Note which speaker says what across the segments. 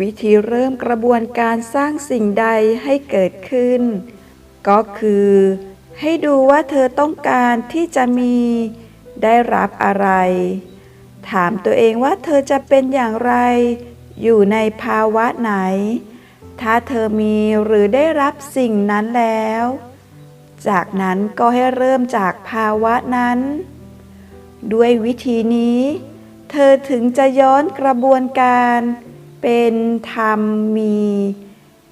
Speaker 1: วิธีเริ่มกระบวนการสร้างสิ่งใดให้เกิดขึ้น ก็คือ ให้ดูว่าเธอต้องการที่จะมีได้รับอะไร ถามตัวเองว่าเธอจะเป็นอย่างไร อยู่ในภาวะไหน ถ้าเธอมีหรือได้รับสิ่งนั้นแล้ว จากนั้นก็ให้เริ่มจากภาวะนั้น ด้วยวิธีนี้ เธอถึงจะย้อนกระบวนการ เป็นธรรมมี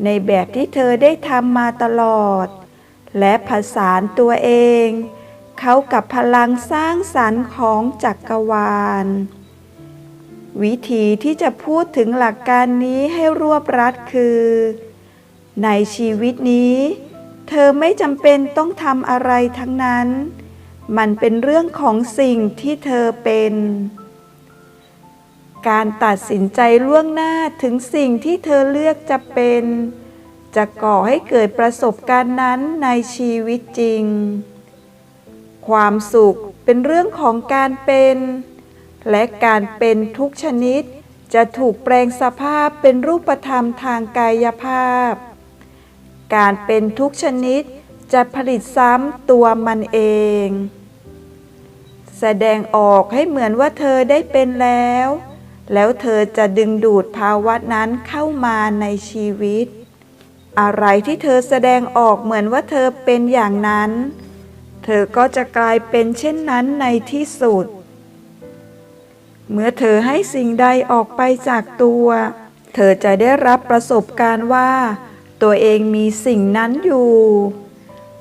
Speaker 1: ในแบบที่เธอได้ทำมาตลอด และผสานตัวเอง เขากับพลังสร้างสรรค์ของจักรวาล วิธีที่จะพูดถึงหลักการนี้ให้รวบรัดคือ ในชีวิตนี้ เธอไม่จำเป็นต้องทำอะไรทั้งนั้น มันเป็นเรื่องของสิ่งที่เธอเป็น การตัดสินใจล่วงหน้าถึงสิ่งที่เธอเลือกจะเป็น จะก่อให้เกิดประสบการณ์นั้นในชีวิตจริง ความสุขเป็นเรื่องของการเป็น และการเป็นทุกชนิดจะถูกแปลงสภาพเป็นรูปธรรมทางกายภาพ การเป็นทุกชนิดจะผลิตซ้ำตัวมันเอง แสดงออกให้เหมือนว่าเธอได้เป็นแล้ว แล้วเธอจะดึงดูดภาวะนั้นเข้ามาในชีวิต อะไรที่เธอแสดงออกเหมือนว่าเธอเป็นอย่างนั้น เธอก็จะกลายเป็นเช่นนั้นในที่สุด เมื่อเธอให้สิ่งใดออกไปจากตัว เธอจะได้รับประสบการณ์ว่า ตัวเองมีสิ่งนั้นอยู่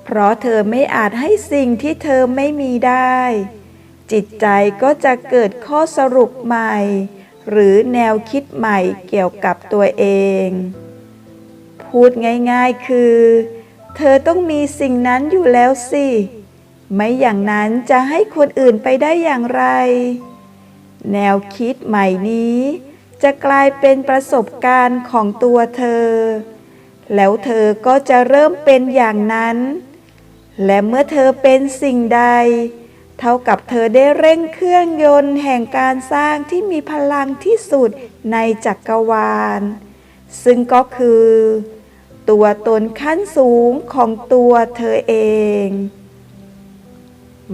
Speaker 1: เพราะเธอไม่อาจให้สิ่งที่เธอไม่มีได้ จิตใจก็จะเกิดข้อสรุปใหม่ หรือแนวคิดใหม่เกี่ยวกับตัวเอง พูดง่ายๆคือ เธอต้องมีสิ่งนั้นอยู่แล้วสิ ไม่อย่างนั้นจะให้คนอื่นไปได้อย่างไร แนวคิดใหม่นี้ จะกลายเป็นประสบการณ์ของตัวเธอ แล้วเธอก็จะเริ่มเป็นอย่างนั้น และเมื่อเธอเป็นสิ่งใดเเท่ากับเธอได้เร่งเครื่องยนต์แห่งการสร้างที่มีพลังที่สุดในจักรวาล ซึ่งก็คือ ตัวตนขั้นสูงของตัวเธอเอง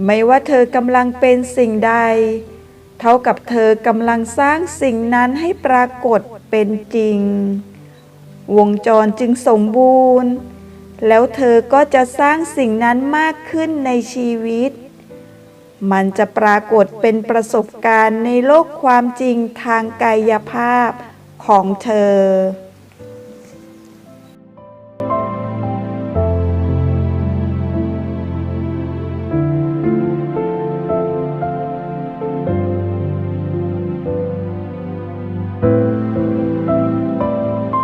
Speaker 1: ไม่ว่าเธอกำลังเป็นสิ่งใด เท่ากับเธอกำลังสร้างสิ่งนั้นให้ปรากฏเป็นจริง วงจรจึงสมบูรณ์ แล้วเธอก็จะสร้างสิ่งนั้นมากขึ้นในชีวิต มันจะปรากฏเป็นประสบการณ์ในโลกความจริงทางกายภาพของเธอ